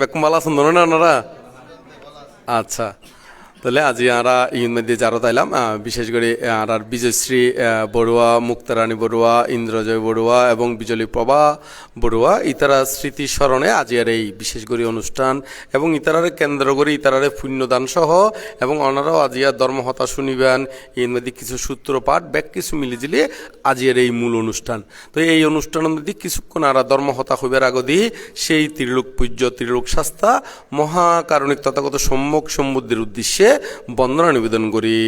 বেকুম ভালো আছেন ধরে না ওনারা? আচ্ছা। তাহলে আজি আমরা ইউন মধ্যে যারা তাইলাম বিশেষ করে আর আর বিজয়শ্রী বড়ুয়া, মুক্তারানী বড়ুয়া, ইন্দ্রজয় বড়ুয়া এবং বিজলী প্রভা বড়ুয়া ইতারা স্মৃতি স্মরণে আজি আর এই বিশেষ করে অনুষ্ঠান এবং ইতারারে কেন্দ্র করে ইতারারে পুণ্যদান সহ এবং ওনারাও আর ধর্মহতা শুনিবেন। মধ্যে কিছু সূত্রপাঠ ব্যাক কিছু মিলিজিলে আর এই মূল অনুষ্ঠান। তো এই অনুষ্ঠানের মধ্যে কিছুক্ষণ আরা ধর্মহতা হইবার আগদি সেই ত্রিলোক পূজ্য, ত্রিলোক শাস্তা মহাকারণিক তথাগত সম্যক সম্বুদ্ধির উদ্দেশ্যে বন্দনা নিবেদন করি।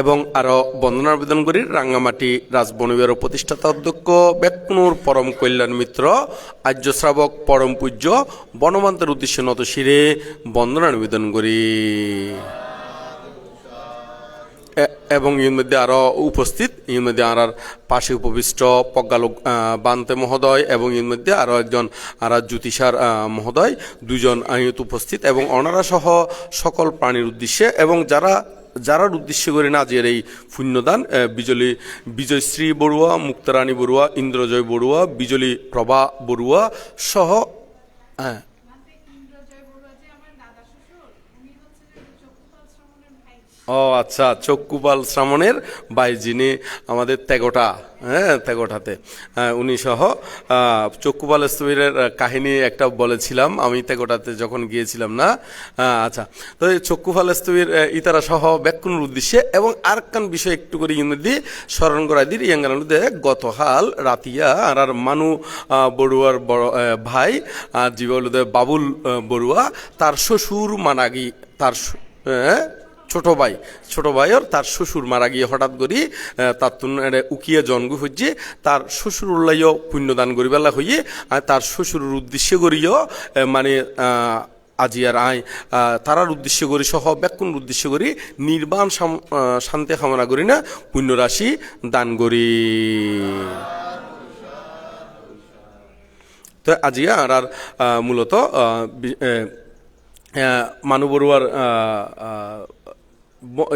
এবং আরও বন্দনা নিবেদন করি, রাঙ্গামাটি রাজবনবিহার প্রতিষ্ঠাতা অধ্যক্ষ বেকনুর পরম কল্যাণ মিত্র, আর্য শ্রাবক পরম পূজ্য বনমান্তের উদ্দেশ্যে নত শিরে বন্দনা নিবেদন করি। এবং এর মধ্যে আরও উপস্থিত, এর মধ্যে আর পাশে উপবিষ্ট প্রজ্ঞালোক বান্তে মহোদয় এবং এর মধ্যে আরও একজন আর জ্যোতিষার মহোদয়, দুজন আইনত উপস্থিত এবং অনারা সহ সকল প্রাণীর উদ্দেশ্যে এবং যারা, যারার উদ্দেশ্য করে না আজকের এই পুণ্যদান বিজলী, বিজয়শ্রী বড়ুয়া, মুক্তারানী বড়ুয়া, ইন্দ্রজয় বড়ুয়া, বিজলী প্রভা বড়ুয়া সহ হ্যাঁ ইন্দ্রজয় বড়ুয়া যে আমার দাদা শ্বশুর উনি হচ্ছে যে চক্ষুপাল শ্রমণের ভাই ও আচ্ছা চক্ষুপাল শ্রামণের বাই যিনি আমাদের তেগোটা হ্যাঁ তেগোটাতে। হ্যাঁ, উনি সহ আহ, চক্ষুপাল স্তবীরের কাহিনী একটা বলেছিলাম আমি তেগোটাতে যখন গিয়েছিলাম না আচ্ছা। তো এই চক্ষুপাল স্তবীর ইতারা সহ ব্যাকুণের উদ্দেশ্যে এবং আর কান বিষয় একটু করে ইংরেজি স্মরণ করাই দিই ইয়াঙ্গানুদে গতকাল রাতিয়া আর আর মানু বড়ুয়ার বড় ভাই আর জীবলুদে বাবুল বড়ুয়া তার শ্বশুর মানাগি তার হ্যাঁ ছোট ভাই ছোট ভাইয়ের তার শ্বশুর মারা গিয়ে হঠাৎ করি তার উকিয়ে জন্ম হচ্ছে তার শ্বশুর উল্লাইও পুণ্যদান করিবেলা হইয়ে তার শ্বশুরের উদ্দেশ্য করিও মানে আহ, আজি আর আই আহ, তারার উদ্দেশ্য করি সহ ব্যাকুণ উদ্দেশ্য করি নির্বাণ শান্তি কামনা করি না পুণ্য রাশি দান করি। তো আজি আর মূলত আহ,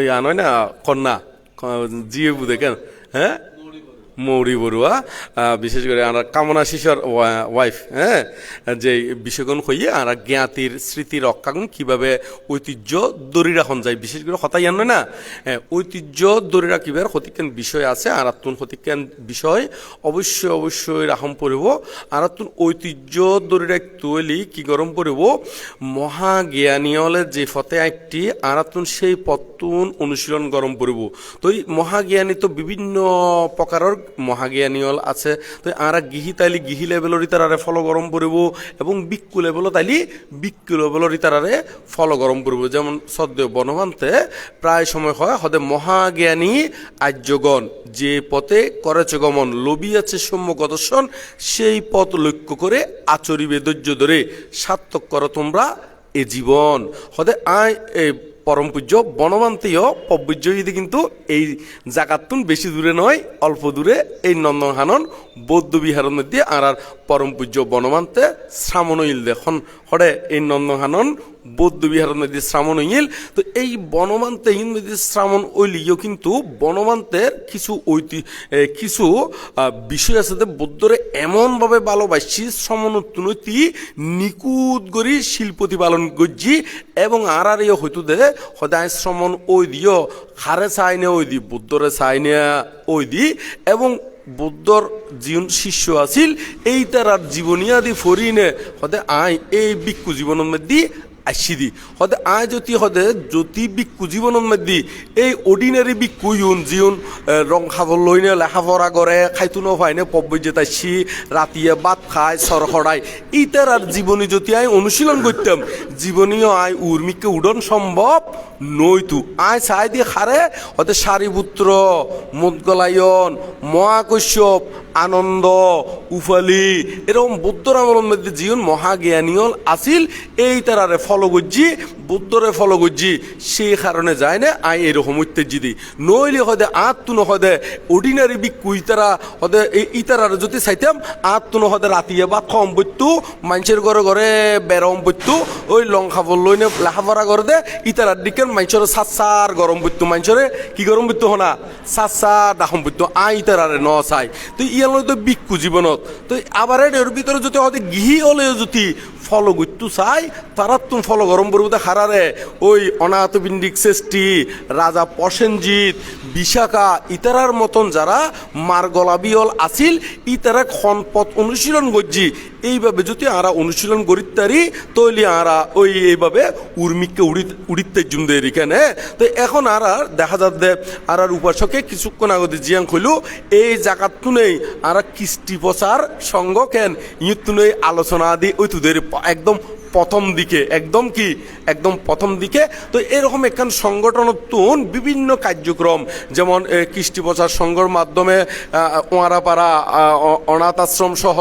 ইয়া নয় না কন্যা জিয়ে কেন হ্যাঁ মৌরি বড়ুয়া বিশেষ করে আমরা কামনা শিশর ওয়াইফ হ্যাঁ যে বিষয়গুণ হইয়ে আর জ্ঞাতির স্মৃতি রক্ষাগুণ কীভাবে ঐতিহ্য দড়ি রাখন যায় বিশেষ করে হতাই আনো না? হ্যাঁ, ঐতিহ্য দড়ি রাখিবার হতিকেন বিষয় আছে আর তুন হতিকেন বিষয় অবশ্যই অবশ্যই রাখম পড়ব। আর তুন ঐতিহ্য দড়ি রাখতে হইলে কি গরম পড়ব? মহাজ্ঞানীয়লের যে ফতে একটি আর তুন সেই পত্তুন অনুশীলন গরম পড়ব। তো এই মহাজ্ঞানী তো বিভিন্ন প্রকারের মহাজ্ঞানীয়ল আছে, তো আর গিহি তাইলি গিহি লেভেলর তারারে ফল গরম পড়ব এবং বিক্ষু লেভেল তাইলি বিক্ষু লেভেলর তারারে ফল গরম পড়ব যেমন সদ্য বনমান্তে প্রায় সময় হয়, হদে মহাজ্ঞানী আর্যগণ যে পথে করেছে গমন লবি আছে সম্যক দর্শন সেই পথ লক্ষ্য করে আচরিবে ধৈর্য ধরে সার্থক করো তোমরা এ জীবন। হদে আয় পরম পূজ্য বনমান্তীয় পব্যুজ্য কিন্তু এই জাকাতুন বেশি দূরে নয়, অল্প দূরে। এই নন্দনহানন বৌদ্ধ বিহারের মধ্যে আর পরম পূজ্য বনমান্তে শ্রামণ ইল দেখুন। হরে এই নন্দনহানন বৌদ্ধ বিহারের মধ্যে শ্রামণ ইল তো এই বনমান্তে মধ্যে শ্রামণ ঐলিও কিন্তু বনমান্তের কিছু ঐতি কিছু বিষয় আছে যে বৌদ্ধরে এমনভাবে ভালোবাসছি সমনোত্তনতি নিকুত করি শিল্পতি পালন করছি এবং আর আর ইয়ে হয়তো দে, সদায় শ্রমণ ওই দিও হারে চাইনে ওই দি বুদ্ধরে চাইনে ওই দি এবং বুদ্ধর যিন শিষ্য আছিল এই তার আর জীবনীয়াদি ফরিনে সদে আই এই বিক্ষু জীবনের মধ্যে আসি দি হদে আয় যদি হদে যদি বিক্ষু জীবনের মধ্যে এই অর্ডিনারি বিক্ষু ইউন যিউন এ, রং খাবৰ লৈ নে লেখা পঢ়া কৰে খাইতো নফাই নে পব্বৈ যেতাইছি রাতিয়ে ভাত খায় সর খড়াই ইটার আর জীবনী যদি আই অনুশীলন করতাম জীবনীয় আয় উর্মিকে উডন সম্ভব নইতু আয় চাই দিয়ে খারে হতে সারিপুত্র মুদগলায়ন মহাকশ্যপ আনন্দ, উফালি, এরকম বৌদ্ধ মধ্যে জীবন মহাজ্ঞানীয়ল আছিল। এই তারারে ফলো করছি, বুদ্ধরে ফলো করছি সেই কারণে যায় না, আই এরকম উত্তেজি দিই নইলে হদে আত তুনো হদে অর্ডিনারি বিকু ইতারা হদে ইতারার যদি চাইতাম আত তুনো হদে রাতিয়ে বা কম বইতু মানুষের ঘরে ঘরে বেরম বইতু ওই লং খাবার লইনে লেখাপড়া করে দে ইতারার দিকে মানুষের সাতসার গরম বইতু মানুষের কি গরম বইতু হনা? সাতসার দাহম বইতু আই ইতারারে ন চাই। তো ইয়ার তো বিকু জীবনত। তো আবার এর ভিতরে যদি অধিক ঘি হলে যদি ফলো গুত্তু চাই তারা তুমি ফলো গরম পড়বতে হারারে ওই অনাথ বিন্দিক শ্রেষ্ঠী, রাজা প্রসেনজিৎ বিশাখা, ইতারার মতন যারা মার গলাবিয়ল আছিল ইতারা ক্ষণপথ অনুশীলন করছি। এইভাবে যদি আরা অনুশীলন করিতারি তৈলি আরা ওই এইভাবে উর্মিককে উড়ি উড়িতে জুমদের এখানে। তো এখন আর আর দেখা যাচ্ছে আর আর উপাসকে কিছুক্ষণ আগতে জিয়াং হইল এই জায়গাত নেই আর কৃষ্টি প্রচার সঙ্গ কেন? ইয়ুত নেই আলোচনা আদি ওই তোদের প- একদম প্রথম দিকে, একদম কি? একদম প্রথম দিকে। তো এরকম একখান সংগঠনতুন বিভিন্ন কার্যক্রম, যেমন কৃষ্টি প্রচার সংঘর মাধ্যমে ওয়ারাপাড়া অনাথ আশ্রম সহ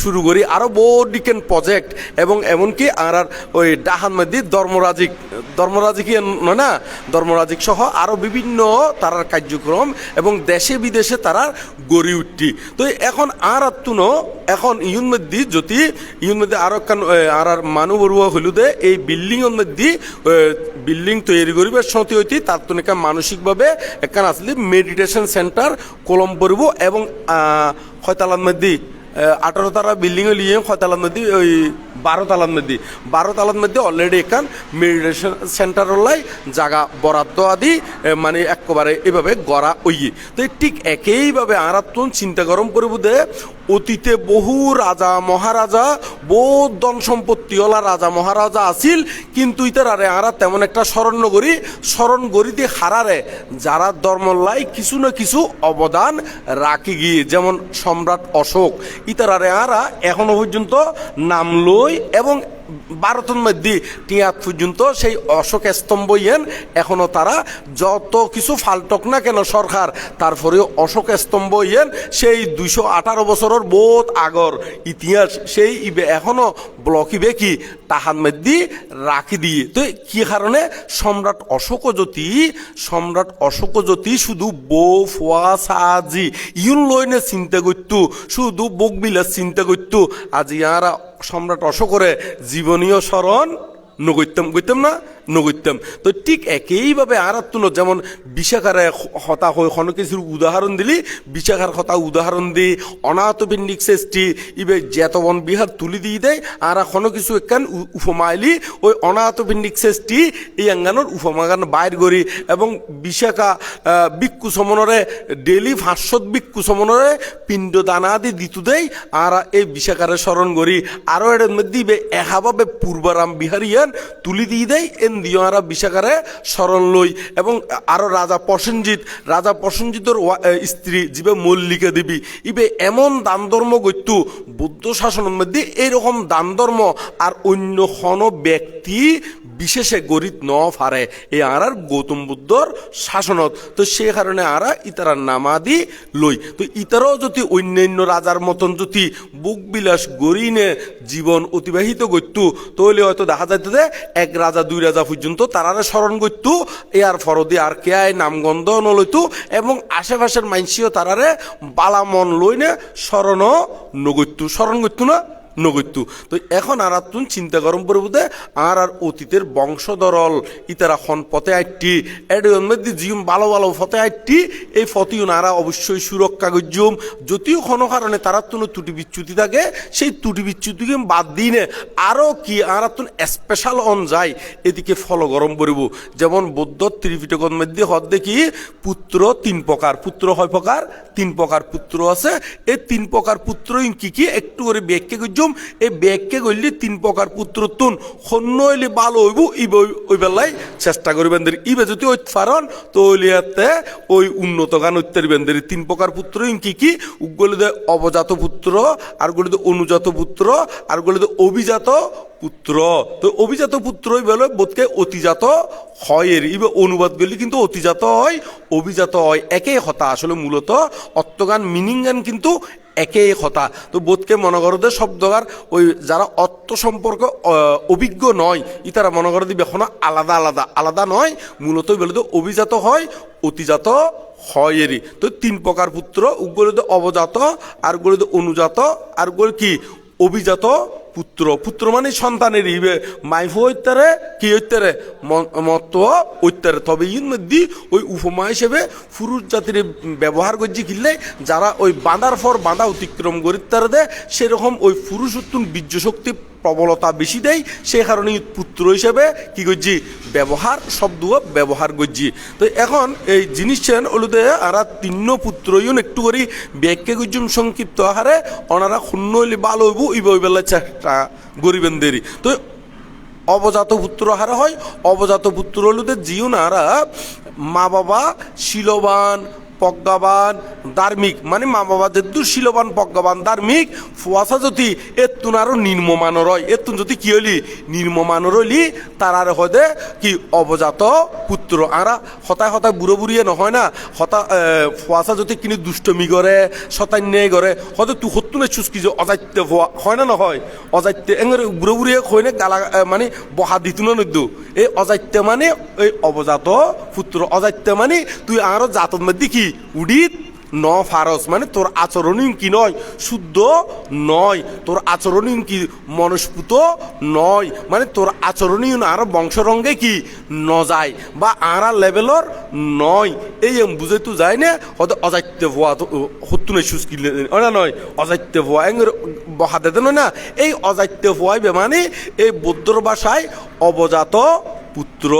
শুরু করি। আরও বহু দিকেন প্রজেক্ট এবং এমনকি আর ওই ডাহান মধ্যে ধর্মরাজিক ধর্মরাজিক নয় না? ধর্মরাজিক সহ আরও বিভিন্ন তারার কার্যক্রম এবং দেশে বিদেশে তারা গড়ি উঠতি তো এখন আর আত্মনো এখন ইউন মধ্যে যদি ইউন মধ্যে আরও আর আর মানু বড়ুয়া হলুদে এই বিল্ডিং এর মধ্যে বিল্ডিং তৈরি করিবার সতি হইতে তার তো মানসিকভাবে একখান আসলে মেডিটেশন সেন্টার কলম পড়ব এবং হয়তালার মধ্যে আঠারো তারা বিল্ডিং এ লিয়ে হয়তালার মধ্যে ওই বারো তালার মধ্যে। বারো তালার মধ্যে অলরেডি এখান মেডিটেশন সেন্টার লাই জায়গা বরাদ্দ আদি মানে একেবারে এভাবে গড়া ওই তো ঠিক একইভাবে আরাত্তন চিন্তা গরম করব দে, অতীতে বহু রাজা মহারাজা বহু ধন সম্পত্তিওয়ালা রাজা মহারাজা আছিল, কিন্তু ইতারারে আরা তেমন একটা স্মরণ করি স্মরণ করি দিয়ে হারারে, যারা ধর্মলাই কিছু না কিছু অবদান রাখি গিয়ে, যেমন সম্রাট অশোক। ইতারারে আরা এখনও পর্যন্ত নাম লই এবং ভারতের মধ্যে টিয়াত পর্যন্ত সেই অশোক স্তম্ভ ইয়েন এখনও তারা যত কিছু ফালটক না কেন সরকার, তারপরেও অশোক স্তম্ভ ইয়েন সেই দুইশো আঠারো বছরের বহুত আগর ইতিহাস সেই ইবে এখনও ব্লক ইবে কি তাহার মধ্যে রাখি দিয়ে। তো কি কারণে? সম্রাট অশোক জ্যোতি, সম্রাট অশোক জ্যোতি শুধু বউ ফোয়া সাজি, ইউন লইনে চিন্তা করতো, শুধু বকবিলাস চিন্তা করতো, আজি আর সম্রাট অশোকরে জীবনীয় স্মরণ নগৈত্যম গইতাম না? নগৈত্যম। তো ঠিক একইভাবে আর তুন যেমন বিশাখারে হতা হয়ে কোনো কিছুর উদাহরণ দিলি, বিশাখার হতা উদাহরণ দি, অনাথ বিন্ডিক শ্রেষ্ঠী, ইবে জেতবন বিহার তুলি দিয়ে দেয়, আর কোনো কিছু একখান উপমাইলি ওই অনাথ বিন্ডিক শ্রেষ্ঠী, এই আঙ্গানোর উপমাগান বাইর করি। এবং বিশাখা বিক্ষু সমনরে, ডেলি ফাঁসত বিক্ষু সমনরে পিণ্ড দানা আদি দিতু দেই, আর এই বিশাখারে স্মরণ করি। আরও এর মধ্যে এহাভাবে পূর্বারাম বিহারিয়ান তুলি দিয়ে দেয় এন দিয়া বিশাখারে স্মরণ লই এবং আরও রাজা প্রসেনজিৎ, রাজা প্রসেনজিতর স্ত্রী জীবে মল্লিকা দেবী, ইবে এমন দান ধর্ম গত্যু বুদ্ধ শাসনের মধ্যে এইরকম দান ধর্ম আর অন্য কোনো ব্যক্তি বিশেষে গরিত ন ফারে এই আর গৌতম বুদ্ধর শাসনত। তো সে কারণে আরা ইতারার নামাদি লই। তো ইতারাও যদি অন্যান্য রাজার মতন যদি বুক বিলাস গরিনে জীবন অতিবাহিত করতু, তাহলে হয়তো দেখা যাইতে যে এক রাজা, দুই রাজা পর্যন্ত তারারে স্মরণ করতু, এয়ার ফরদি আর কে আয় নামগন্ধ নলইতু এবং আশেপাশের মানসিও তারারে বালামন লইনে স্মরণও নগত্যু স্মরণ করতু না? নগত্যু। তো এখন আর তুন চিন্তা গরম পরিবতে আর আর অতীতের বংশধরল ইতারা খন পথে আইটি এর মধ্যে জিম ভালো ভালো ফতে আইটি এই ফতিও নারা অবশ্যই সুরক্ষা গজ্জুম। যদিও কোনো কারণে তারা তুন ত্রুটি বিচ্যুতি থাকে, সেই ত্রুটি বিচ্যুতিকে বাদ দিই দিনে আরও কি আর তুন স্পেশাল অন যায়, এদিকে ফল গরম পরিব যেমন বৌদ্ধ ত্রিপিটকর মধ্যে হদ দেখি, পুত্র তিন প্রকার, পুত্র হয় প্রকার, তিন প্রকার পুত্র আছে, এই তিন প্রকার পুত্র কি কি একটু করে ব্যাগকে গজ্জুম এই ব্যাগকে গড়লি তিন প্রকার পুত্র তুন। সন্য হইলে ভালো হইব, ইব ওই বেলায় চেষ্টা করিবেন দের। ইবে যদি ওই তো ওইলিয়াতে ওই উন্নত গান উত্তরিবেন দের। তিন প্রকার পুত্র কি কি? উগলে দে অবজাত পুত্র, আর গুলি দে অনুজাত পুত্র, আর গুলি দে অভিজাত পুত্র। তো অভিজাত পুত্রই বলে বোধকে অতিজাত হয় এর ইবে অনুবাদ করলে কিন্তু অতিজাত হয়, অভিজাত হয়। একই হতা আসলে মূলত। অত্তগান মিনিং গান কিন্তু একই কথা। তো বোধকে মনে করো যে শব্দকার ওই যারা অর্থ সম্পর্ক অভিজ্ঞ নয়, ই তারা মনে করে আলাদা আলাদা। আলাদা নয় মূলত বলে তো অভিজাত হয়, অতিজাত হয় এরই তো তিন প্রকার পুত্র উগুলো তো অবজাত, আর গলিত অনুজাত, আর গল কি? অভিজাত পুত্র পুত্র মানে সন্তানের ইবে মাইফু হইতারে, কি হইতারে? মত হইতারে। তবে ইন মধ্যে ওই উপমা হিসেবে পুরুষ জাতির ব্যবহার করছি কিনলে, যারা ওই বাঁধার পর বাঁধা অতিক্রম করিতারে দেয় সেরকম ওই পুরুষ উত্তুন বীর্য শক্তি প্রবলতা বেশি দেয়। সেই কারণে পুত্র হিসেবে কি করছি? ব্যবহার, শব্দ ব্যবহার করছি। তো এখন এই জিনিসছেন ওলুদে আরা তিন্ন পুত্রইন একটু করি ব্যাখ্যা গুজুম সংক্ষিপ্ত আহারে। ওনারা শূন্য হইলে ভালো হইব, ইব বেলা চেষ্টা গরিবেন দেরি তো অবজাত পুত্র হারা হয়, অবজাত পুত্র হলুদের জিও হারা মা বাবা শিলবান প্রজ্ঞাবান ধার্মিক। মানে মা বাবা যেদূর শিলবান প্রজ্ঞাবান ধার্মিক, ফুয়াশা যদি এতুন আরও নির্মমানর হয় এতুন যদি কি হইলি? নির্মমানর হইলি তারার হদে কি অবজাত পুত্র। আরা হতায় হতায় বুড়ো বুড়িয়ে নহয় না? হতা ফুয়াশা যদি কিনি দুষ্টমি করে শতান্যায় করে, হয়তো তু সত্তুনে চুচকি যে অজাত্য ফুয়া হয় না নহয়? অজাত্য এঙের বুড়ো বুড়িয়ে কই না গালা মানে বহা দিত না নদ্য। এই অজাত্য মানে এই অবজাত পুত্র। অজাত্য মানে তুই আরও জাতত মধ্যে কি? উডিত ন ফারস মানে তোর আচরণ কি নয়? শুদ্ধ নয়। তোর আচরণ কি মনস্পুত নয়? মানে তোর আচরণ আর বংশরঙ্গে কি ন যায় বা আরা লেভেলর নয়। এই বুঝে তো যায় না, হয়তো অজাত্য ভুয়া সত্তুনে সুস কিনলে না নয় অজাত্য ভুয়া, এঙ্গের বহা দেন না। এই অজাত্য ভুয়াই বেমানে এই বৌদ্ধর ভাষায় অবজাত পুত্র।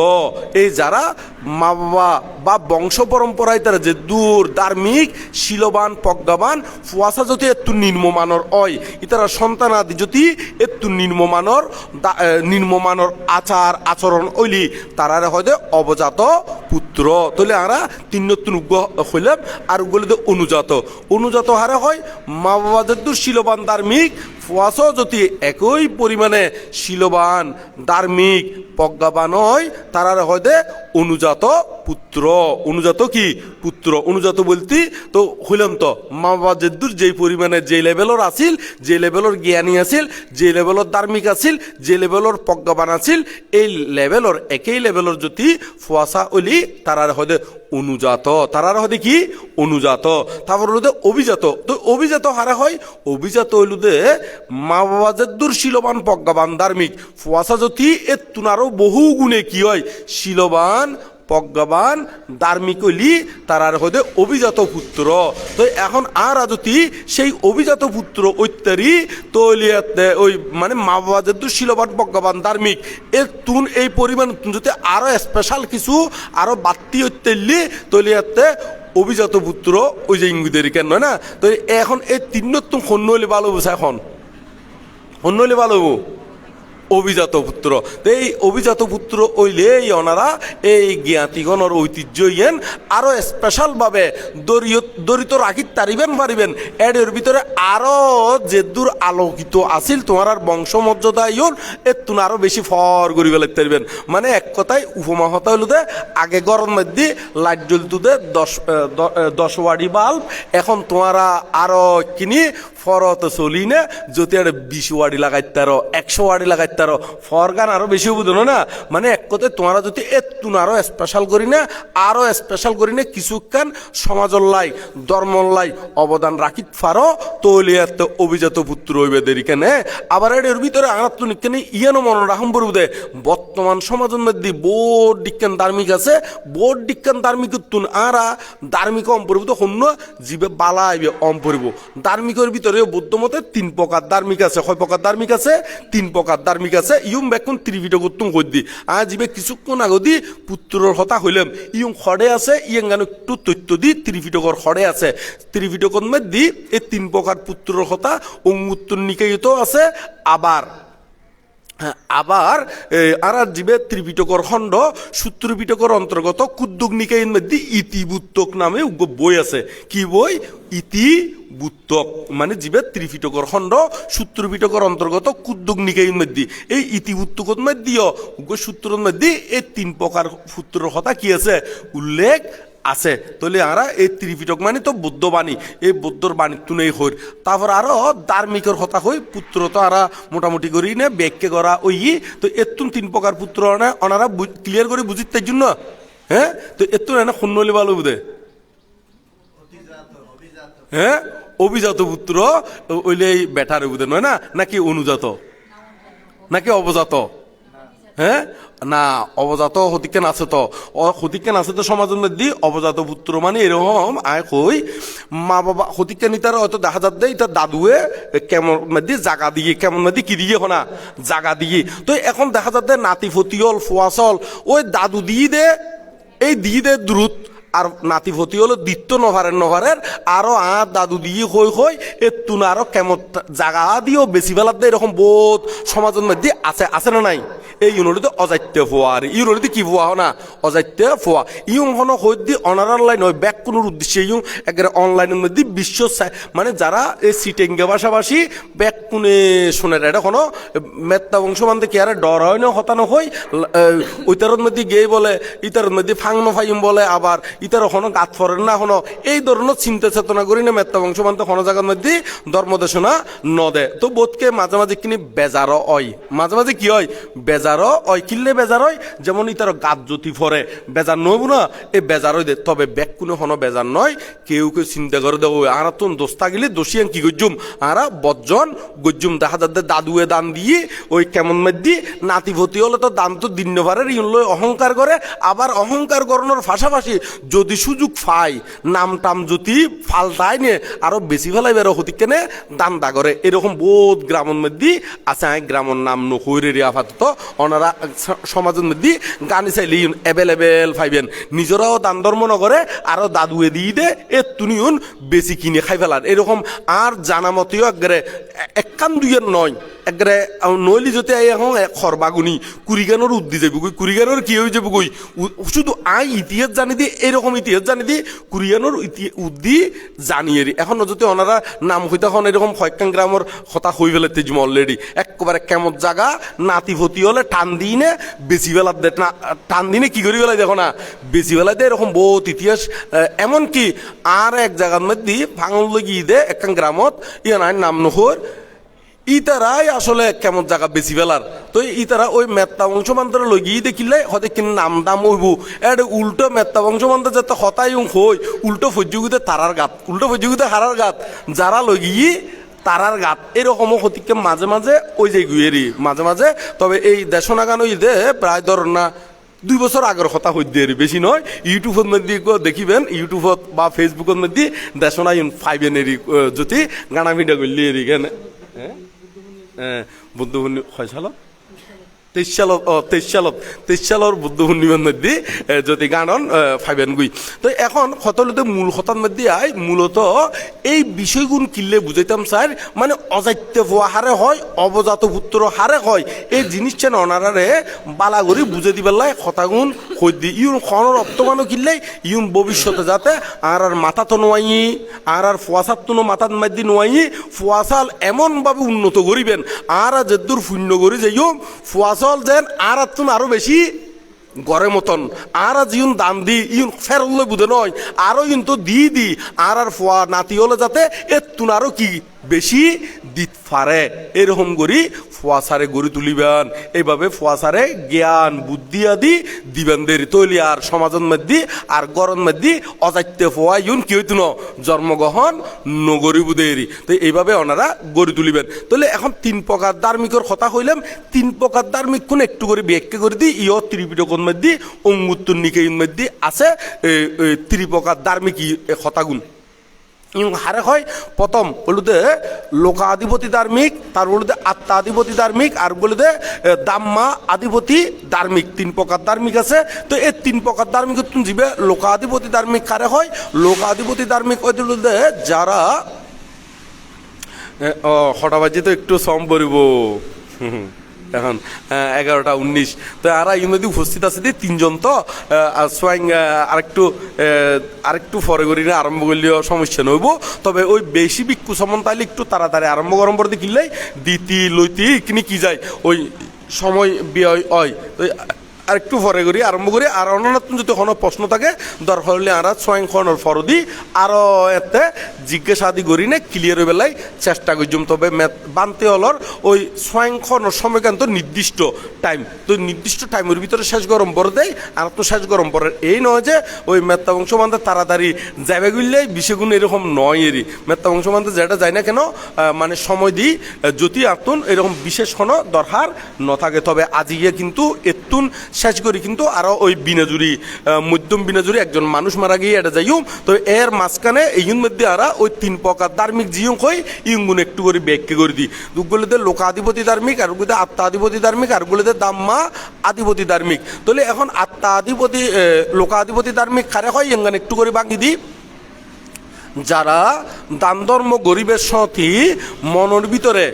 এই যারা মা বাবা বা বংশ পরম্পরায় তারা যে দূর ধার্মিক শিলবান প্রজ্ঞাবান ফুয়াশা যদি একটু নিম্নমানর হয় ইতারা সন্তান আদি যদি একটু নিম্নমানর দা- এ, নিম্নমানর আচার আচরণ ওইলি তারারে হয়তো অবজাত পুত্র। তাহলে আরা তিন নতুন উগ্র হইলাম আর উগ্রলে অনুজাত। অনুজাত হারে হয় মা বাবাদের দূর শিলবান ধার্মিক ফুয়াশো যদি একই পরিমাণে শিলবান, ধার্মিক, প্রজ্ঞাবান হয় তারার হয়তো অনুজাত পুত্র। অনুজাত কি? পুত্র। অনুজাত বলতে, তো হইলাম তো মা বাবা যেদূর যেই পরিমাণে যে লেভেলর আছিল যে লেভেলর জ্ঞানী আছিল যে লেভেলর ধার্মিক আছিল যে লেভেলর প্রজ্ঞাবান আছিল, এই লেভেলর, একই লেভেলর যদি ফুয়াশা অলি তারার হয়তো অনুজাত। তারার আর কি অনুজাত। তারপর হলুদে অভিজাত। তো অভিজাত হারা হয়, অভিজাত হইলুদে মা বাবা যে দুর্শীলবান প্রজ্ঞাবান ধার্মিক। ফুয়াশা যদি এ তুনারও বহু গুণে কি হয়? শীলবান প্রজ্ঞাবান ধার্মিক হইলি তারার হইতে অভিজাত পুত্র। তো এখন আর যদি সেই অভিজাত পুত্র ঐত্যারি তৈলিয়াতে ওই মানে মা বাবা দুঃশীলবান প্রজ্ঞাবান ধার্মিক, এর তুন এই পরিমাণ যদি আরও স্পেশাল কিছু, আরও বাড়তি ঐত্যালি তৈলিয়াতে অভিজাত পুত্র, ওই যে ইঙ্গুদের কেন না? তো এখন এই তিন নতুন সৈন্য হইলে ভালো বুঝা এখন। অন্য হইলে ভালো হব অভিজাত পুত্র। এই অভিজাত পুত্র ওইলে এই ওনারা এই জ্ঞাতিগণর ঐতিহ্য ইয়েন আরও স্পেশাল ভাবে দরিত রাখি তারিবেন পারিবেন এর ভিতরে আরও যে দূর আলোকিত আছিল, তোমার আর বংশমর্যাদা ইয়ন এর তুন আরও বেশি ফর করি ফেলাইতে মানে এক কথায় উপমা হতা হইল দে, আগে গরম মধ্যে লাইট জ্বলতো দে, দশ দশ ওয়ারি বাল্ব, এখন তোমারা আরও কিনি ফরত চলি না যদি আর বিশ ওয়ারি লাগাইতারো, একশো ওয়ারি লাগাইতারো, ফরগান আরও বেশি বুঝো না? মানে এক কথায় তোমরা যদি এতুন আরও স্পেশাল করি না আরও স্পেশাল করি না কিছুক্ষণ সমাজর লাই, ধর্মর লাই অবদান রাখি ফারো তলিয়াতে অভিজাত পুত্র হইবে দেরি কেনে। আবার এর ভিতরে আনাত্ম কেনে ইয়ানো মনে রাখুন বলব বর্তমান সমাজের মধ্যে বোর্ড ডিক্কান ধার্মিক আছে বোর্ড ডিক্কান ধার্মিক তুন আরা ধার্মিক অম্পরিব তো হন্য, জীবে বালা আইবে অম্পরিব ধার্মিকের ভিতরে বৌদ্ধ মতে তিন প্রকার ধার্মিক আছে। কয় প্রকার ধার্মিক আছে? তিন প্রকার ধার্মিক আছে। ইউম বেকুন ত্রিভিট করতুম কই দি। আ জীবে কিছুক্ষণ আগদি পুত্রর হতা হইলাম। ইয়ং খড়ে আছে ইয়ং গান একটু তথ্য দি ত্রিভিটকর খড়ে আছে। ত্রিভিটকর মধ্যে এই তিন প্রকার পুত্রর হতা অঙ্গুত্তর নিকায়িত আছে। আবার হ্যাঁ, আবার এ, আর আর জীবে ত্রিপিটকর খণ্ড সূত্র পিটকর অন্তর্গত কুদ্দুক নিকাইন মধ্যে ইতিবুত্তক নামে বই আছে। কি বই? ইতি বুত্তক মানে জীবে ত্রিপিটকর খণ্ড সূত্র পিটকর অন্তর্গত কুদ্দুক নিকাইন মধ্যে। এই ইতিবুত্তকর মধ্যেও সূত্রের মধ্যে এই তিন প্রকার সূত্রের কথা কি আছে? উল্লেখ আছে। তাহলে আরা, এই ত্রিপিটক মানে তো বুদ্ধ বাণী, এই বুদ্ধর বাণী তুনেই হইর। তারপর আরও ধার্মিকের কথা হই পুত্র তো আরা মোটামুটি করি নে ব্যাখ্যা করা ওই, তো এতুন তিন প্রকার পুত্র না ওনারা ক্লিয়ার করে বুঝিত তাই জন্য। হ্যাঁ তো এতুন এনে হলে ভালো বুধে হ্যাঁ অভিজাত পুত্র, ওইলে এই বেটার বুধে নয় না? নাকি অনুজাত? নাকি অবজাত? হ্যাঁ না, অবজাত হতিকেন আছে তো। হতিকেন আছে তো সমাজের মধ্যে, অবজাত পুত্র মানে এরকম, আয় কই মা বাবা হতিকেন ইতার হয়তো দেখা যাচ্ছে ইতার দাদুয়ে কেমন মধ্যে জাগা দিয়ে, কেমন মধ্যে কি দিয়ে হনা, জাগা দিয়ে। তো এখন দেখা যাচ্ছে নাতি ফতিয়ল ফোয়াসল ওই দাদু দিয়ে দে, এই দিয়ে দে দ্রুত। আর নাতি ফতি হলো দিত্য নভারের নভারের, আরও আ দাদু দিয়ে হই হই এ তুন আরও কেমন জাগা দিও বেশি বেলার দিয়ে এরকম বোধ সমাজের মধ্যে আছে আছে না নাই? এই ইউনিটিতে অজাত্য ফোয়া আর ইউনিটিতে কি ফোয়া না অজাত্য ফোয়া ইউং হন হইত দি অনারার লাইন হয় ব্যাক কোনোর উদ্দেশ্যে ইউং একেবারে অনলাইনের মধ্যে বিশ্ব মানে যারা এই সিটেঙ্গে ভাষাভাষী ব্যাক কোনে শুনে এটা কোনো মেত্তা বংশ মানতে কি আরে ডর হয় না, হতানো হই ওইটার মধ্যে গিয়ে বলে ইতার মধ্যে ফাংন ফাইম বলে, আবার ইতার হনো গাত ফরেন না হনো, এই ধরনের চিন্তা চেতনা করি না মেত্তা বংশ মানতে হনো জায়গার মধ্যে ধর্ম দেশনা নদে। তো বোধকে মাঝে মাঝে কিনি বেজারও হয় মাঝে মাঝে কি হয়? বেজারও হয় কিনলে বেজার হয় যেমন ইতার গাত জ্যোতি ফরে। বেজার নইব না এই বেজার দে তবে ব্যাক কোনো হনো বেজার নয়। কেউ কেউ চিন্তা করে দেবো, আর তো দোস্তা গেলে দোষিয়ান কি গজ্জুম আরা বজ্জন গজ্জুম দেখা যাচ্ছে দাদুয়ে দান দিয়ে, ওই কেমন মধ্যে নাতি ভতি হলে তো দান তো দিন পারের ইউন অহংকার করে। আবার অহংকার করানোর পাশাপাশি যদি সুযোগ পাই নাম টাম যদি ফালতায় নিয়ে আরও বেশি ফেলাই বেরো হতি কেনে দান্দা করে এরকম বহুত গ্রামের মধ্যে আছে, আই গ্রামের নাম নকইরে আপাতত। ওনারা সমাজের মধ্যে গানি চাইলে অ্যাভেলেবেল পাইবেন। নিজেরাও দান ধর্ম নগরে আরও দাদুয়ে দিয়ে দে এ তুনিউন বেশি কিনে খাই ফেলার। এরকম আর জানা মতেও একবারে এ- একান দুইয়ের নয়। একবারে নইলি যদি আই এখন খরবাগুনি কুড়িগানোর উদ্দি যাবি কুড়িগানোর কি হয়ে যাবি শুধু আই ইতিহাস জানি দি এরকম ইতিহাস জানি দি ইতি- উদ্দি জানিয়ে রি। এখন যদি ওনারা নাম হইতে হন, এরকম কয়েকখান গ্রামের কথা হই ফেলে তেজম অলরেডি একবারে কেমন জায়গা নাতি ভতি হলে টান দিই নে, বেশি বেলা দে টান দিনে কি করি বেলায় দেখো না, বেশি বেলায় দে এরকম বহুত ইতিহাস এমনকি আর এক জায়গার মধ্যে ভাঙল লগিয়ে দে একখান গ্রামত ইয়ান নাম নহর ইতারাই আসলে কেমন জায়গা বেশি ফেলার? তো ইতারা ওই মেত্তা বংশ মান্তরে লগিয়ে দেখিলে হতে কিন নাম দাম হইব? এটা উল্টো মেত্তা বংশ মান্তর যাতে হতাই হই, উল্টো ফজ্জুগুতে তারার গাত, উল্টো ফজ্জুগুতে হারার গাত, যারা লগিয়ে তারার গাত এরকম হতিকে মাঝে মাঝে ওই যে গুয়েরি, মাঝে মাঝে। তবে এই দেশনা গান ওই দে প্রায় ধর না দুই বছর আগের কথা হইতে এরি বেশি নয়। ইউটিউবের মধ্যে দেখিবেন, ইউটিউবত বা ফেসবুকের মধ্যে দেশনা ফাইবেন এরি যদি গানা ভিডিও করলি এরি কেন। হ্যাঁ? পূর্ণি হয় সালত তেইশ সালত ও তেইশ সালত তেইশ সালৰ বুদ্ধ গুই। তো এখন সকলোতে মূল আই এই মানে অজাত্য হয় হয়, এই বুঝে দিবেলাই হতাগুণ হই দি। ইউন খনর অপ্তমানো কিনলে ইউন ভবিষ্যতে যাতে আর আর মাথা তো নোয়াই আর আর ফুয়াশাত তো মাথার মধ্যে নোয়াই ফুয়াশাল এমনভাবে উন্নত করিবেন আর আর যেদূর শূন্য করি যাইও ফুয়াশল যেন আর তুমি আরও বেশি গড়ে মতন। আর ইউন দান দি, ইউন ফের বুধে নয়, আরও কিন্তু দি দি। আর আর ফোয়া নাতি হলে যাতে এ তুন আরও কি বেশি দিত ফারে। এরকম করি ফুয়াশারে গড়ি তুলিবেন। এইভাবে ফুয়াশারে জ্ঞান, বুদ্ধি আদি দিবেন দেরি। তৈলি আর সমাজের মধ্যে আর গরম মধ্যে অজাত্য ফুয়া ইউন কি হইতো জন্মগ্রহণ নগরী বুদেরি তো এইভাবে ওনারা গড়ি তুলিবেন। তাহলে এখন তিন প্রকার ধার্মিকর কথা হইলাম তিন প্রকার ধার্মিক কোন একটু করে ব্যাখ্যা করে দিই। ইয় ত্রিপিটকর মধ্যে, অঙ্গুত্তর নিকের মধ্যে আছে ত্রিপ্রকার ধার্মিক হতাগুণ হারে হয় প্রথম বলুদে লোকাধিপতি ধার্মিক তার বলুদে আত্মাধিপতি ধার্মিক আর বলুদে দাম্মা আধিপতি ধার্মিক তিন প্রকার ধার্মিক আছে। তো এই তিন প্রকার ধার্মিক তুমি যাবে লোকাধিপতি ধার্মিক কারে হয়? লোকাধিপতি ধার্মিক ওই বলুদে যারা হঠাৎ তো একটু সম পড়িব। হুম, এখন এগারোটা উনিশ। তো আর মধ্যে উপস্থিত আছে যে তিনজন তো সোয়াইং আরেকটু আরেকটু ফরে করি আরম্ভ করলেও সমস্যা নইব। তবে ওই বেশি বিক্ষু সমন তাহলে একটু তাড়াতাড়ি আরম্ভ গরম করে দেখিলে দিতি লইতি, কিনি কি যায়? ওই সময় ব্যয় হয়। আর একটু পরে করি আরম্ভ করি। আর অন্যান্য যদি কোনো প্রশ্ন থাকে দরকার হলে আর স্বয়ং খনর ফরদি আরও এতে জিজ্ঞাসাদি করি না ক্লিয়ার বেলায় চেষ্টা করছুম তবে বানতে হলর ওই স্বয়ং সময় কিন্তু নির্দিষ্ট টাইম তো নির্দিষ্ট টাইমের ভিতরে শেষ গরম পরে দেয় আর তো শেষ গরম পরে এই নয় যে ওই মেত্তা বংশ বান্ধে তাড়াতাড়ি যাবে গুললে বিশে গুণ এরকম নয় এরই মেত্তা বংশ বান্ধে যেটা যায় না কেন মানে সময় দিই যদি আতুন এরকম বিশেষ কোনো দরকার ন থাকে তবে আজিয়ে কিন্তু এতুন শেষ করি। কিন্তু আরও ওই বিনাজুরি মধ্যম বিনাজুরি একজন মানুষ মারা গিয়ে এটা যাইও তো এর মাঝখানে এইগুন মধ্যে আরা ওই তিন প্রকার ধার্মিক জিয়ং কই ইগুন একটু করে ব্যাখ্যা করে দিই। দুগুলোতে লোকাধিপতি ধার্মিক আর গুলোতে আত্মাধিপতি ধার্মিক আর গুলোতে দাম্মা আধিপতি ধার্মিক। তাহলে এখন আত্মাধিপতি এ, লোকাধিপতি ধার্মিক খারে হয়? এঙ্গান একটু করে বাকি দিই। যারা দান ধর্ম গরিবের সতি মনের ভিতরে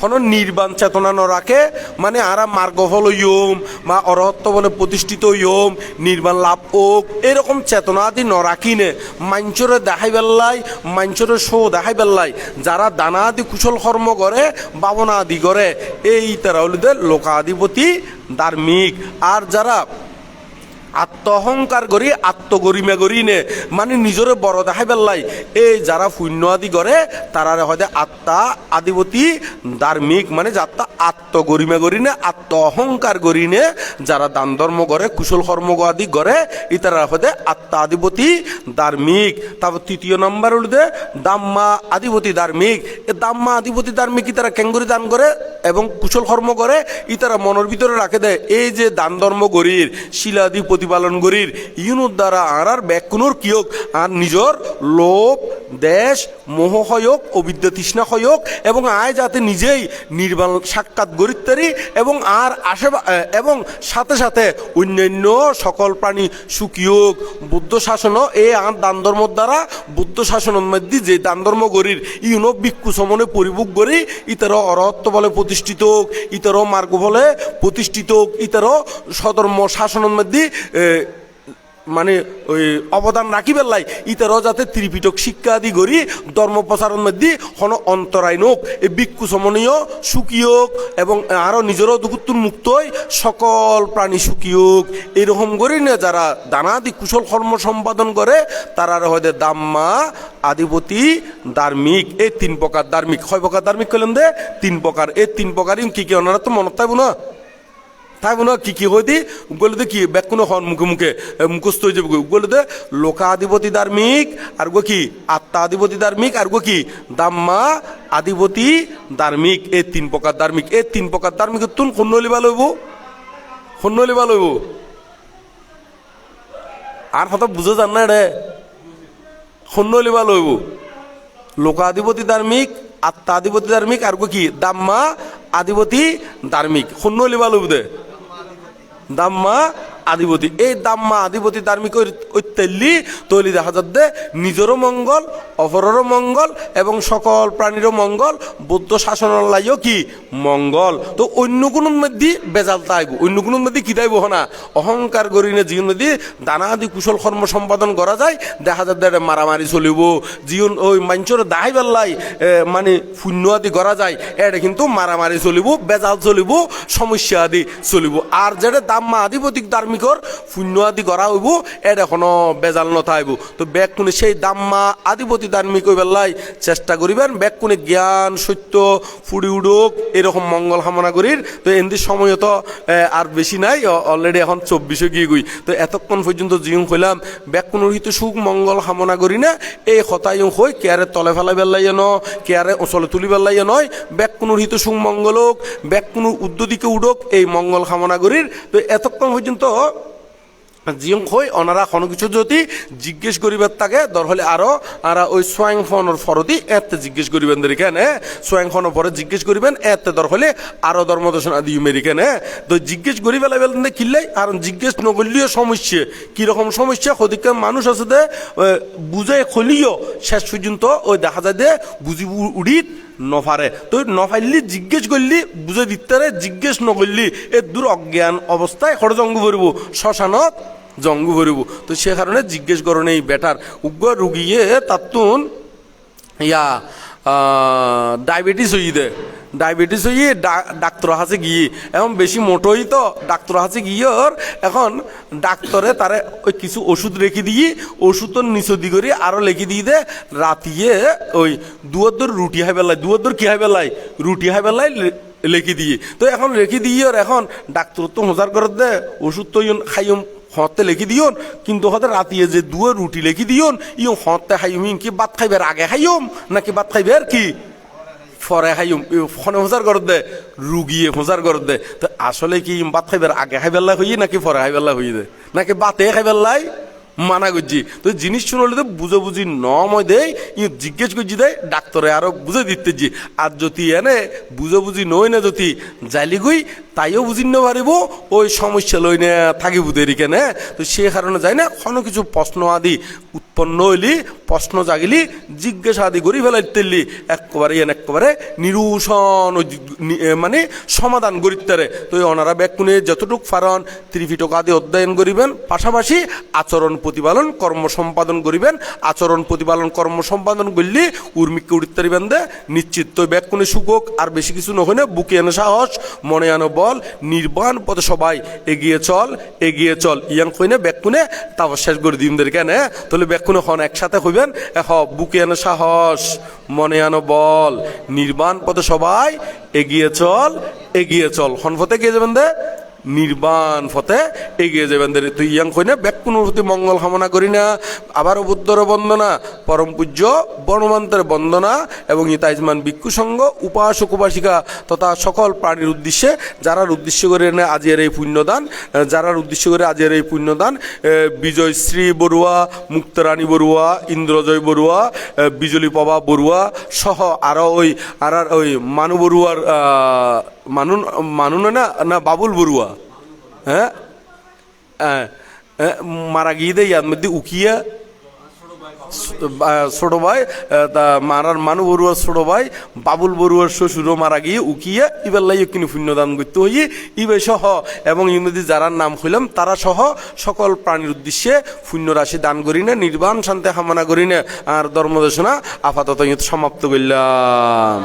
কোনো নির্বাণ চেতনা ন রাখে মানে আরা মার্গ ফল ইয়ম বা অরহত্ব বলে প্রতিষ্ঠিত ইয়ম নির্বাণ লাভ ওক এরকম চেতনা আদি ন রাখিনে মাঞ্চরে দেখাই বেল্লাই মাঞ্চরে শো দেখাই বেল্লাই যারা দানা আদি কুশল কর্ম করে বাবনা আদি করে এই তারা হলিদের লোকাধিপতি ধার্মিক আর যারা আত্মঅহংকার করি, আত্মগরিমা করি নে। মানে নিজরে বড় দেখাই পেলাই এই যারা শূন্য আদি করে, তারারে হয়তো আত্মা আদিপতি, ধার্মিক মানে যাত্রা আত্মগরিমা করি নে আত্ম অহংকার করি নে। যারা দান ধর্ম করে, কুশল কর্ম আদি করে ই তারা হয়তো আত্মা আদিপতি, ধার্মিক। তারপর তৃতীয় নম্বর হলিতে দাম্মা আদিপতি ধার্মিক। এ দাম্মা আদিপতি ধার্মিক ই তারা কেঙ্গুরি দান করে এবং কুশল কর্ম করে ই তারা মনের ভিতরে রাখে দেয়। এই যে দান ধর্ম গরির শিলাদি প্রতিপালন গরির ইউনুর দ্বারা আর আর ব্যাকুনোর কিয়ক আর নিজর লোভ, দেশ, মোহ হয়ক, অবিদ্যা তৃষ্ণা হয়ক, এবং আয় যাতে নিজেই নির্বাণ, সাক্ষাৎ গরিত্তারি এবং আর আশে এবং সাথে সাথে অন্যান্য সকল প্রাণী সুখিয়োগ বুদ্ধ শাসন এ আর দান ধর্মর দ্বারা বুদ্ধ শাসনের মধ্যে যে দান ধর্ম গরির ইউনো ভিক্ষু সমনে পরিভোগ করি, ইতার অরহত্ব বলে প্রতিষ্ঠিত হোক, ইতার মার্গ বলে প্রতিষ্ঠিত হোক, ইতার সধর্ম শাসনের মধ্যে মানে ওই অবদান রাখিবার লাই ইতারও যাতে ত্রিপিটক শিক্ষা আদি করি, ধর্ম প্রচারের মধ্যে হন অন্তরায় নোক। এই বিক্ষু সমনীয়, সুখী হোক এবং আরও নিজেরও দুকুত্তুর মুক্ত হই, সকল প্রাণী সুখী হোক। এরকম করি না যারা দানাদি কুশল কর্ম সম্পাদন করে, তারা হয়তো দাম্মা আধিপতি ধার্মিক এই তিন প্রকার ধার্মিক। ছয় প্রকার ধার্মিক কইলেন দে? তিন প্রকার। এই তিন প্রকারই কি কি ওনারা তো মনত থাকব না? থাকব না, কি কি হই দি গলে কি ব্যাক কোনো হন মুখে মুখে মুখস্থ হয়ে যাবে গলে দে লোকাধিপতি ধার্মিক, আর গো কি আত্মা আধিপতি ধার্মিক, আর গো কি, দাম্মা আধিপতি ধার্মিক এই তিন প্রকার ধার্মিক। এই তিন প্রকার ধার্মিক তুন কোন নলি ভালো হইব? কোন নলি ভালো হইব? আর হয়তো বুঝে যান না রে। কোন নলি ভালো হইব। লোকাধিপতি ধার্মিক আত্মা আধিপতি ধার্মিক, আর কি, দাম্মা আধিপতি ধার্মিক। শূন্য লিবা লব দে। দাম্মা আধিপতি এই দাম্মা আধিপতি ধার্মিক ঐত্যল্লি তৈলি দেখা যাচ্ছে নিজেরও মঙ্গল, অপরেরও মঙ্গল এবং সকল প্রাণীরও মঙ্গল, বৌদ্ধ শাসনের লাইও কি? মঙ্গল। তো অন্য কোনো মধ্যে বেজাল তাইব। অন্য কোনো মধ্যে কি তাইব না অহংকার করিনে জীবন মধ্যে দানা আদি কুশল কর্ম সম্পাদন করা যায় দেখা যাচ্ছে মারামারি চলিব। জীবন ওই মাঞ্চর দাহাই বেল্লাই মানে শূন্য আদি করা যায় এটা কিন্তু মারামারি চলিব, বেজাল চলিব, সমস্যা আদি চলিব। আর যেটা দাম্মা আধিপতিক ধার্মিকর শূন্য আদি করা হইব এটা কোনো বেজাল নথাইব। তো ব্যাগ কোনে সেই দাম্মা আধিপতি ধার্মিক ওই বেল্লাই চেষ্টা করিবেন ব্যাগ কোনে জ্ঞান, সত্য ফুড়ি উডুক এরকম মঙ্গল কামনা করির তো এন্দির সময় তো আর বেশি নাই অলরেডি এখন চব্বিশে গিয়ে গই তো এতক্ষণ পর্যন্ত জিয়ং কইলাম ব্যাগ কোনো হিত সুখ, মঙ্গল কামনা করি না, এই হতাই হই কেয়ারে তলে ফেলাই বেল্লাইয়ে ন কেয়ারে ওচলে তুলি বেল্লাইয়ে নয় ব্যাগ কোনো হিত সুখ, মঙ্গল হোক ব্যাগ কোনো উদ্যদিকে উডক এই মঙ্গল কামনা করির তো এতক্ষণ পর্যন্ত জিয়ং হই ওনারা কোনো কিছু যদি জিজ্ঞেস করিবার তাকে দর হলে আরও ওই সোয়াং ফোনের ফরতি এতে জিজ্ঞেস করিবেন কেন। সোয়াং ফোনের পরে জিজ্ঞেস করিবেন, এতে দর হলে আরও ধর্মদর্শন আদি মেরি কেন। তো জিজ্ঞেস করি বেলা বেলা কিনলে আর জিজ্ঞেস নকরলেও সমস্যা। কীরকম সমস্যা? সদিকে মানুষ আছে বুঝে খলিও শেষ পর্যন্ত ওই দেখা যায় যে বুঝি উড়িত নফারে। তুই নফাইলি, জিজ্ঞেস করলি বুঝে দিতে জিজ্ঞেস নকরলি এ দূর অজ্ঞান অবস্থায় খড়জঙ্গ ভরিব শ্মশানত জঙ্গু ভরিব তো সে কারণে জিজ্ঞেস করো নেই বেটার উগ্র রুগিয়ে তাতুন, ইয়া ডায়াবেটিস হয়ে দে। ডায়াবেটিস হয়ে ডাক্তার হাসে গিয়ে। এখন বেশি মোটোই তো, ডাক্তার হাসে গিয়ে ওর এখন ডাক্তারে তারে ওই কিছু ওষুধ রেখে দিয়ে, ওষুধ তো নিচদি করে আরও লেখে দিয়ে দে, রাতিয়ে ওই দুয়ার রুটি হাই বেলায় দুয়ার কি হাই বেলায় রুটি হাই বেলায় লেখি দিয়ে। তো এখন রেখে দিয়ে ওর এখন ডাক্তার তো মজার করে দে, ওষুধ তো খাইম হতে লেখি দিওন কিন্তু হতে রাতিয়ে যে দুয়ে রুটি লেখি দিওন ইয়ো হতে খাইম কি ভাত খাইবার আগে খাইম নাকি ভাত আর কি? ফরে খাইম ফনে হোজার করত দে রুগিয়ে হোজার করত দে। তো, আসলে কি ভাত খাইবার আগে খাইবার হইয়ে নাকি ফরে খাইবার হইয়ে দে? নাকি বাতে খাইবার লাই মানা করছি তো জিনিস শুনলে তো বুঝে বুঝি নময় দেয় ই জিজ্ঞেস করছি দেয় ডাক্তারে আরও বুঝে দিতে জি। আর যদি এনে বুঝে বুঝি নই না যদি যাইলি গই, তাইও বুঝি না পারিব, ওই সমস্যা লই না থাকি বুধেরি কেনে। তো সে কারণে যাই না, কোনো কিছু প্রশ্ন আদি উৎপন্ন হইলি প্রশ্ন জাগিলি জিজ্ঞাসা আদি করি ফেলাই তেললি একবারে এন একবারে নিরূষণ মানে সমাধান করিতারে তো ওনারা ব্যাকুনে যতটুক ফারণ ত্রিপিটক আদি অধ্যয়ন করিবেন, পাশাপাশি আচরণ প্রতিপালন, কর্ম সম্পাদন করিবেন। আচরণ প্রতিপালন, কর্ম সম্পাদন করলে উর্মিককে উড়িতে পারিবেন দে। নিশ্চিত তো ব্যাকুনে সুখক আর বেশি কিছু নহই না বুকে এনে সাহস, মনে আনো বল, নির্বাণ পথে সবাই এগিয়ে চল এগিয়ে চল। ইয়াং কইনে ব্যাকুনে তারপর শেষ করে দিন কেন। তাহলে ব্যাকুনে হন একসাথে হইবেন এখ বুকে এনে সাহস, মনে আনো বল, নির্বাণ পথে সবাই এগিয়ে চল এগিয়ে চল। হনফতে গিয়ে যাবেন দে? নির্বাণ পথে এগিয়ে যাবেন তুই ইয়াং কইনে ব্যাকুনের প্রতি মঙ্গল কামনা করি না। আবারও বুদ্ধর বন্দনা, পরম পূজ্য বনমন্ত্রের বন্দনা এবং ইতাইজমান ভিক্ষু সংঘ উপাসক উপাসিকা তথা সকল প্রাণীর উদ্দেশ্যে, যারার উদ্দেশ্য করে এনে আজের এই পুণ্যদান যারার উদ্দেশ্য করে আজের এই পুণ্যদান বিজয়শ্রী বড়ুয়া, মুক্তরানী বড়ুয়া, ইন্দ্রজয় বড়ুয়া বিজলী পবা বড়ুয়া সহ আরও ওই আর ওই মানু বড়ুয়ার আহ, মানু মানু না বাবুল বড়ুয়া। হ্যাঁ? মারা গিয়ে দেয় মধ্যে উকিয়া ছোট ভাই তা মারার মানু বড়ুয়ার ছোট ভাই বাবুল বড়ুয়ার শ্বশুরও মারা গিয়ে উকিয়া ইবার লাই কিনে পুণ্যদান করতে হইয়ে ইবে সহ এবং ইংরেজি যারার নাম হইলাম তারা সহ সকল প্রাণীর উদ্দেশ্যে পুণ্য রাশি দান করি না নির্বাণ শান্তি কামনা করি না আর ধর্মদেশনা আপাতত সমাপ্ত করলাম।